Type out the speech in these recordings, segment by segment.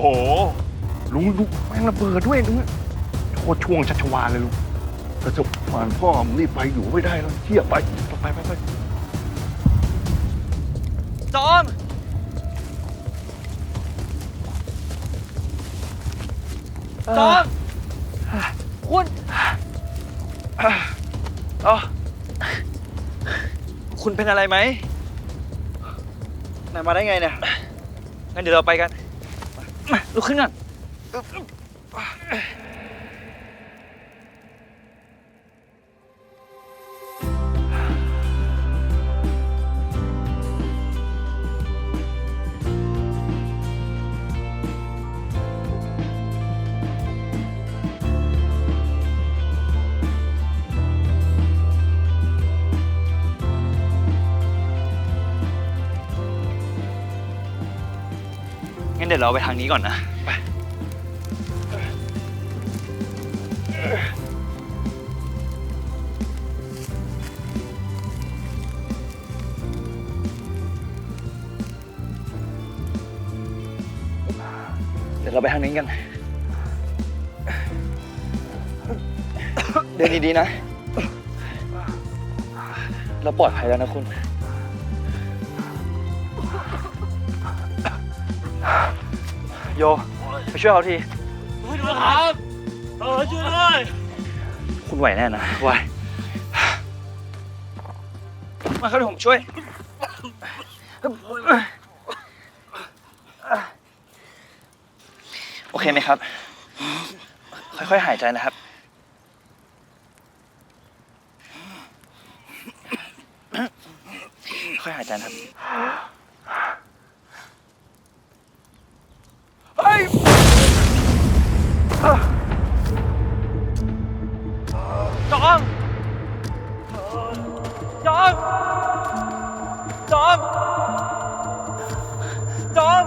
โห ลุงดูแม่งระเบิดด้วยลุงโคตรช่วงชัชวาลเลยลุงถ้าจะผ่านพ่อมงรีบไปอยู่ไม่ได้แล้วเที่ยไปไปไปไปจอม จอม คุณอ๋อคุณเป็นอะไรไหมนายมาได้ไงเนี่ย งั้นเดี๋ยวเราไปกัน มาลุกขึ้นก่อน เดี๋ยวเราไปทางนี้ก่อนนะ ไป เดี๋ยวเราไปทางนี้กัน เดินดีๆนะ เราปลอดภัยแล้วนะคุณ โย ไปช่วยเขาทีช่วยด้วยครับเออช่วยด้วยคุณไหวแน่นะไหวมาครับเดี๋ยวผมช่วยโอเคไหมครับ ค่อยๆหายใจนะครับ ค่อยหายใจนะครับ จอม จอม จอม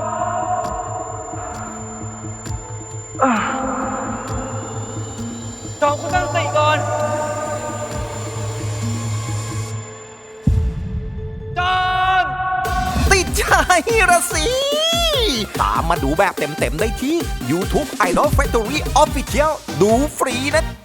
จอมคุณตั้งสติก่อน จอม ติดใจระสิตามมาดูแบบเต็มๆได้ที่ YouTube Idol Factory Official ดูฟรีนะ